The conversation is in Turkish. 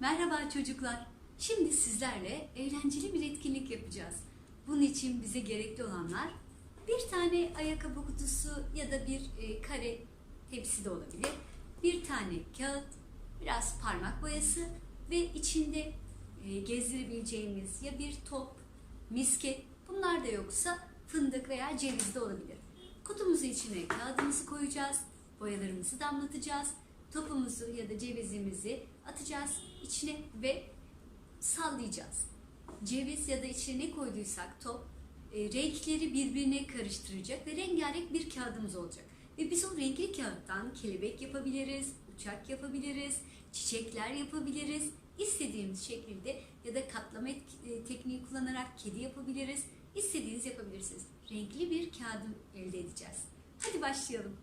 Merhaba çocuklar. Şimdi sizlerle eğlenceli bir etkinlik yapacağız. Bunun için bize gerekli olanlar bir tane ayakkabı kutusu ya da bir e, kare tepsi de olabilir. Bir tane kağıt, biraz parmak boyası ve içinde e, gezdirebileceğimiz ya bir top, misket bunlar da yoksa fındık veya ceviz de olabilir. Kutumuzu içine kağıdımızı koyacağız, boyalarımızı damlatacağız, topumuzu ya da cevizimizi atacağız içine ve sallayacağız. Ceviz ya da içine ne koyduysak top e, renkleri birbirine karıştıracak ve rengarenk bir kağıdımız olacak. Ve biz o renkli kağıttan kelebek yapabiliriz, uçak yapabiliriz, çiçekler yapabiliriz. İstediğimiz şekilde ya da katlama e, tekniği kullanarak kedi yapabiliriz. İstediğiniz yapabilirsiniz. Renkli bir kağıdı elde edeceğiz. Hadi başlayalım.